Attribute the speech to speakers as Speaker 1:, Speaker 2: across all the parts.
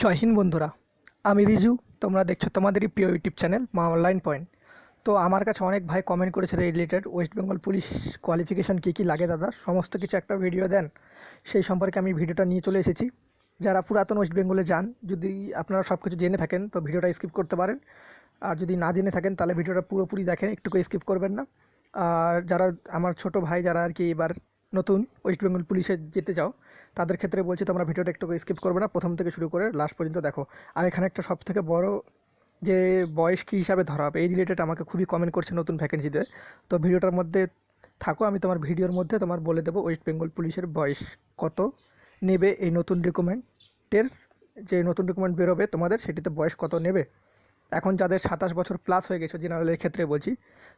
Speaker 1: জয় হিন্দ বন্ধুরা, আমি রিজু, তোমরা দেখছ তোমাদেরই প্রিয় ইউটিউব চ্যানেল মা অনলাইন পয়েন্ট। তো আমার কাছে অনেক ভাই কমেন্ট করেছে related West Bengal police qualification কী কী লাগে দাদা, সমস্ত কিছু একটা ভিডিও দেন। সেই সম্পর্কে আমি ভিডিওটা নিয়ে চলে এসেছি। যারা পুরাতন ওয়েস্ট বেঙ্গলে যান, যদি আপনারা সব কিছু জেনে থাকেন, তো ভিডিওটা স্কিপ করতে পারেন। আর যদি না জেনে থাকেন, তাহলে ভিডিওটা পুরোপুরি দেখেন, একটুকু স্কিপ করবেন না। আর যারা আমার ছোট ভাই, যারা আর কি এবার নতুন ওয়েস্ট বেঙ্গল পুলিশে যেতে চাও, তাদের ক্ষেত্রে বলছি তোমরা ভিডিওটা একটু স্কিপ করবে না। প্রথম থেকে শুরু করে লাস্ট পর্যন্ত দেখো। আর এখানে একটা সব থেকে বড় যে বয়স কী হিসাবে ধরা হবে, এই রিলেটেড আমাকে খুবই কমেন্ট করছে নতুন ভ্যাকেন্সিতে তো ভিডিওটার মধ্যে থাকো, আমি তোমার ভিডিওর মধ্যে তোমার বলে দেবো ওয়েস্ট বেঙ্গল পুলিশের বয়স কত নেবে এই নতুন রিকমেন্টের যে নতুন রিকমেন্ট বেরোবে তোমাদের, সেটিতে বয়স কত নেবে? এখন যাদের সাতাশ বছর প্লাস হয়ে গেছে জেনারেলের ক্ষেত্রে বলছি,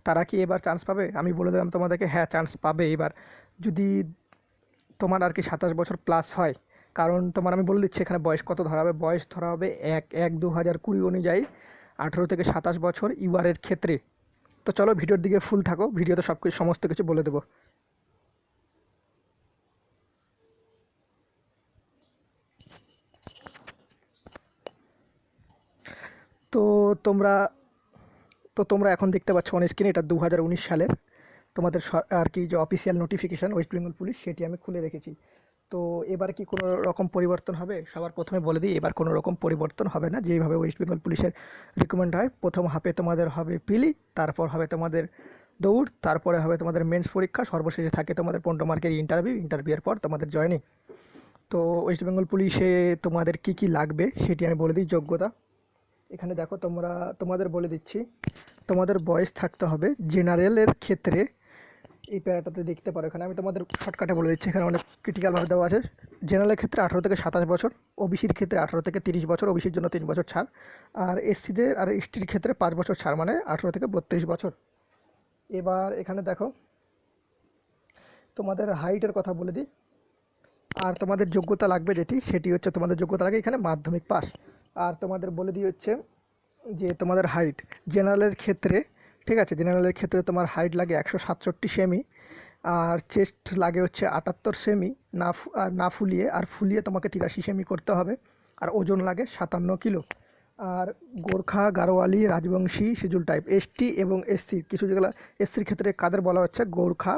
Speaker 1: তারা কি এবার চান্স পাবে? আমি বলে দিলাম তোমাদেরকে হ্যাঁ চান্স পাবে এবার। যদি তোমার আর কি সাতাশ বছর প্লাস হয়, কারণ তোমার আমি বলে দিচ্ছি এখানে বয়স কত ধরা হবে? বয়স ধরা হবে এক এক দু হাজার কুড়ি অনুযায়ী আঠেরো থেকে সাতাশ বছর ইউআরের ক্ষেত্রে। তো চলো ভিডিওর দিকে ফুল থাকো, ভিডিওতে সব কিছু সমস্ত কিছু বলে দেবো। তো তোমরা তো তোমরা এখন দেখতে পাচ্ছ অন স্ক্রিনে এটা দু হাজার উনিশ সালের। তোমাদের আর কি যে official notification West Bengal police সেটি আমি খুলে রেখেছি। তো এবার কি কোনো রকম পরিবর্তন হবে? সবার প্রথমে বলে দিই, এবার কোনো রকম পরিবর্তন হবে না। যেভাবে ওয়েস্ট বেঙ্গল পুলিশের রিকমেন্ড হয়, প্রথম হাফে তোমাদের হবে পিলি, তারপর হবে তোমাদের দৌড়, তারপরে হবে তোমাদের মেন্স পরীক্ষা, সর্বশেষে থাকে তোমাদের পনেরো মার্কের ইন্টারভিউ ইন্টারভিউয়ের পর তোমাদের জয়নিং তো ওয়েস্ট বেঙ্গল পুলিশে তোমাদের কি কি লাগবে, সেটি আমি বলে দিই, যোগ্যতা এখানে দেখো তোমরা, তোমাদের বলে দিচ্ছি, তোমাদের বয়স থাকতে হবে জেনারেলের ক্ষেত্রে। এই প্যারাটাতে দেখতে পারো এখানে। আমি তোমাদের শর্টকাটে বলে দিচ্ছি, এখানে অনেক ক্রিটিক্যালভাবে দেওয়া আছে। জেনারেলের ক্ষেত্রে আঠারো থেকে সাতাশ বছর ওবিসির ক্ষেত্রে আঠারো থেকে তিরিশ বছর ওবিসির জন্য তিন বছর ছাড়। আর এসসিদের আর এসটির ক্ষেত্রে পাঁচ বছর ছাড় মানে আঠারো থেকে বত্রিশ বছর। এবার এখানে দেখো, তোমাদের হাইটের কথা বলে দিই। আর তোমাদের যোগ্যতা লাগবে যেটি, সেটি হচ্ছে তোমাদের যোগ্যতা লাগে এখানে মাধ্যমিক পাস আর তোমাদের বলে দিই হচ্ছে যে তোমাদের হাইট জেনারেলের ক্ষেত্রে, ঠিক আছে? জেনারেলের ক্ষেত্রে তোমার হাইট লাগে একশো সাতষট্টি সেমি আর চেস্ট লাগে হচ্ছে আটাত্তর সেমি না আর না ফুলিয়ে, আর ফুলিয়ে তোমাকে তিরাশি সেমি করতে হবে, আর ওজন লাগে সাতান্ন কিলো। আর গোর্খা, গারোয়ালি, রাজবংশী শিজুল টাইপ এসটি এবং এসসি কিছু যেগুলো এসসির ক্ষেত্রে কাদের বলা হচ্ছে? গোর্খা,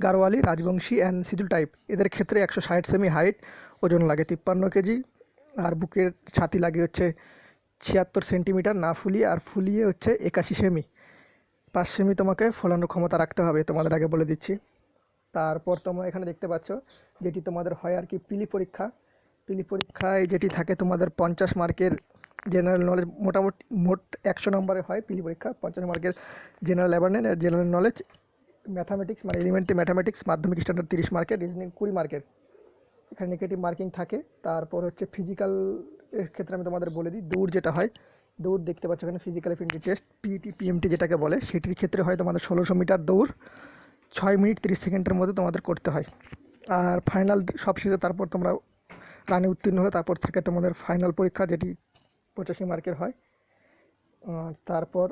Speaker 1: গারোয়ালি, রাজবংশী অ্যান্ড সিজুল টাইপ এদের ক্ষেত্রে একশো ষাট সেমি হাইট ওজন লাগে তিপ্পান্ন কেজি আর বুকের ছাতি লাগে হচ্ছে ছিয়াত্তর সেন্টিমিটার না ফুলিয়ে আর ফুলিয়ে হচ্ছে একাশি সেমি। পাঁচ সেমি তোমাকে ফলানোর ক্ষমতা রাখতে হবে, তোমাদের আগে বলে দিচ্ছি। তারপর তোমরা এখানে দেখতে পাচ্ছ যেটি তোমাদের হয় আর কি পিলি পরীক্ষা। পিলি পরীক্ষায় যেটি থাকে তোমাদের পঞ্চাশ মার্কের জেনারেল নলেজ মোটামুটি মোট একশো নম্বরে হয় পিলি পরীক্ষা। পঞ্চাশ মার্কের general awareness general knowledge mathematics মানে এলিমেন্টারি ম্যাথামেটিক্স মাধ্যমিক স্ট্যান্ডার্ড তিরিশ মার্কের রিজনিং কুড়ি মার্কের। এখানে নেগেটিভ মার্কিং থাকে। তারপর হচ্ছে ফিজিক্যাল এর ক্ষেত্রে আমি তোমাদের বলে দিই দৌড় যেটা হয় দৌড় দেখতে পাচ্ছ এখানে physical efficiency test PT PMT যেটাকে বলে, সেটির ক্ষেত্রে হয় তোমাদের ষোলোশো মিটার দৌড়, ছয় মিনিট তিরিশ সেকেন্ডের মধ্যে তোমাদের করতে হয়। আর ফাইনাল সবশেষে তারপর তোমরা রানে উত্তীর্ণ হলে তারপর থাকে তোমাদের ফাইনাল পরীক্ষা, যেটি পঁচাশি মার্কের হয়। তারপর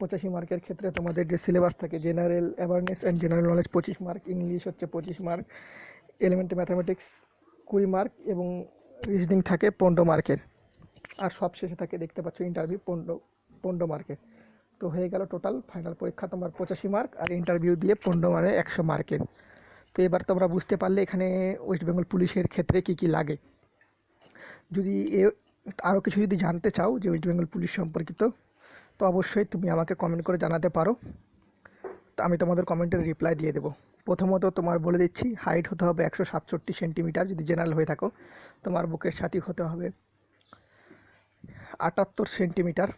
Speaker 1: পঁচাশি মার্কের ক্ষেত্রে তোমাদের যে সিলেবাস থাকে general awareness and general knowledge পঁচিশ মার্ক ইংলিশ হচ্ছে পঁচিশ মার্ক এলিমেন্টারি ম্যাথামেটিক্স কুড়ি মার্ক এবং রিজনিং থাকে পনেরো মার্কের। আর সব শেষে থাকে দেখতে পাচ্ছ ইন্টারভিউ পনেরো পনেরো মার্কের। তো হয়ে গেল টোটাল, ফাইনাল পরীক্ষা তোমার পঁচাশি মার্ক আর ইন্টারভিউ দিয়ে পনেরো মানে একশো মার্কের। তো এবার তোমরা বুঝতে পারলে এখানে ওয়েস্ট বেঙ্গল পুলিশের ক্ষেত্রে কী কী লাগে। যদি এ আরও কিছু যদি জানতে চাও যে ওয়েস্ট বেঙ্গল পুলিশ সম্পর্কিত, তো অবশ্যই তুমি আমাকে কমেন্ট করে জানাতে পারো। তো আমি তোমাদের কমেন্টের রিপ্লাই দিয়ে দেবো। প্রথমত তোমার বলে দিচ্ছি হাইট হতে হবে একশো সাতষট্টি সেন্টিমিটার, যদি জেনারেল হয়ে থাকো। তোমার বুকের সাথী হতে হবে আটাত্তর সেন্টিমিটার।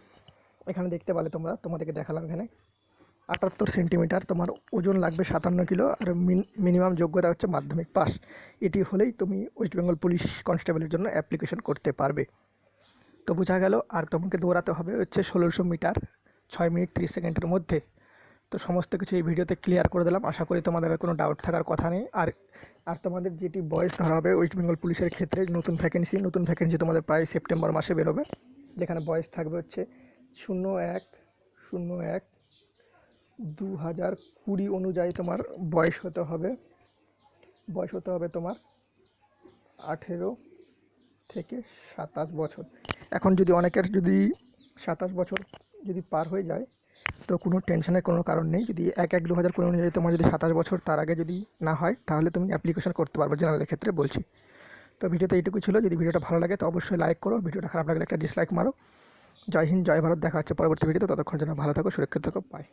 Speaker 1: এখানে দেখতে পালে তোমরা, তোমাদেরকে দেখালাম এখানে। আটাত্তর সেন্টিমিটার, তোমার ওজন লাগবে সাতান্ন কিলো, আর মিনিমাম যোগ্যতা হচ্ছে মাধ্যমিক পাস এটি হলেই তুমি ওয়েস্ট বেঙ্গল পুলিশ কনস্টেবলের জন্য অ্যাপ্লিকেশন করতে পারবে। তো বোঝা গেল, আর তোমাকে দৌড়াতে হবে হচ্ছে ষোলোশো মিটার, ছয় মিনিট ত্রিশ সেকেন্ডের মধ্যে। তো সমস্ত কিছু এই ভিডিওতে ক্লিয়ার করে দিলাম। আশা করি তোমাদের কোনো ডাউট থাকার কথা নেই। আর আর তোমাদের যেটি বয়স ধরা হবে ওয়েস্ট বেঙ্গল পুলিশের ক্ষেত্রে নতুন ভ্যাকেন্সি নতুন ভ্যাকেন্সি তোমাদের প্রায় সেপ্টেম্বর মাসে বেরোবে। যেখানে বয়স থাকবে হচ্ছে শূন্য এক শূন্য এক দু হাজার কুড়ি অনুযায়ী তোমার বয়স হতে হবে। বয়স হতে হবে তোমার আঠেরো থেকে সাতাশ বছর। এখন যদি অনেকের যদি সাতাশ বছর যদি পার হয়ে যায় তো কোনো টেনশনের কোনো কারণ নেই। যদি এক এক দু হাজার কোনো অনুযায়ী তোমার যদি সাতাশ বছর তার আগে যদি না হয়, তাহলে তুমি অ্যাপ্লিকেশন করতে পারবে জেনারেলের ক্ষেত্রে বলছি। তো ভিডিওতে এইটুকু ছিল। যদি ভিডিওটা ভালো লাগে তো অবশ্যই লাইক করো। ভিডিওটা খারাপ লাগলে একটা ডিসলাইক মারো। জয় হিন্দ, জয় ভারত। দেখা হচ্ছে পরবর্তী ভিডিওতে। ততক্ষণ যেন ভালো থাকো, সুরক্ষিত থাকো। পাই